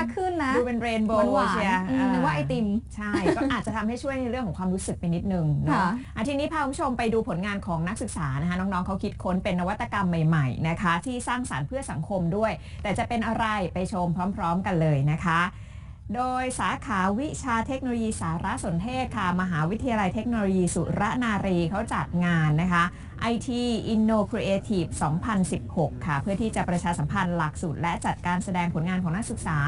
รักขึ้นนะดูเป็นเรนโบว์หวานๆเชียร์อืมนึกว่าไอติม ใช่ ก็อาจจะทำให้ช่วยในเรื่องของความรู้สึกไปนิดนึงเนาะค่ะอะทีนี้พาคุณผู้ชมไปดูผลงานของนักศึกษานะคะน้องๆเขาคิดค้นเป็นนวัตกรรมใหม่ๆนะคะ ที่สร้างสารรค์เพื่อสังคมด้วย แต่จะเป็นอะไรไปชมพร้อม ๆ กันเลยนะคะโดยสาขาวิชาเทคโนโลยีสารสนเทศค่ะ มหาวิทยาลัยเทคโนโลยีสุรนารีเขาจัดงานนะคะ IT Inno Creative 2016 ค่ะ เพื่อที่จะประชาสัมพันธ์หลักสูตรและจัดการแสดงผลงานของนักศึกษา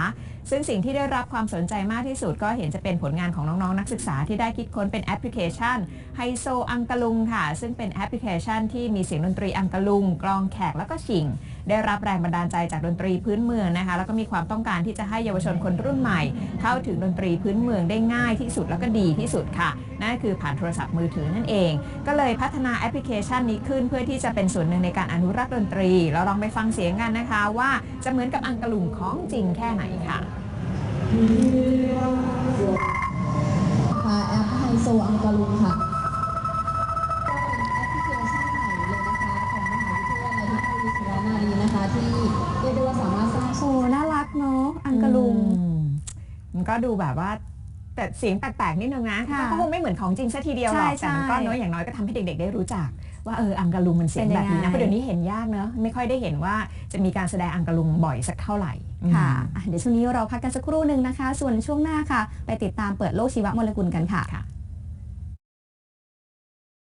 ซึ่งสิ่งที่ได้รับความสนใจมากที่สุดก็เห็นจะเป็นผลงานของน้อง ๆ นักศึกษาที่ได้คิดค้นเป็นแอปพลิเคชันไฮโซอังกะลุงค่ะ ซึ่งเป็นแอปพลิเคชันที่มีเสียงดนตรีอังกะลุง กลองแขกแล้วก็ชิง ได้รับแรงบันดาลใจจากดนตรีพื้นเมืองนะคะ แล้วก็มีความต้องการที่จะให้เยาวชนคนรุ่นใหม่ เข้าถึงดนตรีพื้นเมืองได้ง่ายที่สุดแล้วก็ดีที่สุดค่ะ นั่นคือผ่านโทรศัพท์มือถือนั่นเอง ก็เลยพัฒนาแอปพลิเคชันนี้ขึ้น เพื่อที่จะเป็นส่วนหนึ่งในการอนุรักษ์ดนตรี เราลองไปฟังเสียงกันนะคะ ว่าจะเหมือนกับอังกะลุงของจริงแค่ไหนค่ะค่ะแอปไฮโซอังกาลุงค่ะก็เป็นแอปพลิเคชันใหม่เลยนะคะของมหาวิทยาลัยเทคโนโลยีสุรานารีนะคะที่เรียกได้ว่าสามารถสร้างโอ้น่ารักเนาะอังกะลุง มันก็ดูแบบว่าแต่เสียงแปลกๆนิดนึงนะก็คงไม่เหมือนของจริงซะทีเดียวหรอกแต่มันก็น้อยอย่างน้อยก็ทำให้เด็กๆ ได้รู้จัก ว่าเอออังกะลุงมันเสียงเป็นแบยังบนี้ไงนะเพราะเดี๋ยวนี้เห็นยากเนอะไม่ค่อยได้เห็นว่าจะมีการแสดงอังกะลุงบ่อยสักเท่าไหร่ค่ะอืมอะเดี๋ยวช่วงนี้เราพักกันสักครู่หนึ่งนะคะ ส่วนช่วงหน้าค่ะ ไปติดตามเปิดโลกชีวโมเลกุลกันค่ะค่ะ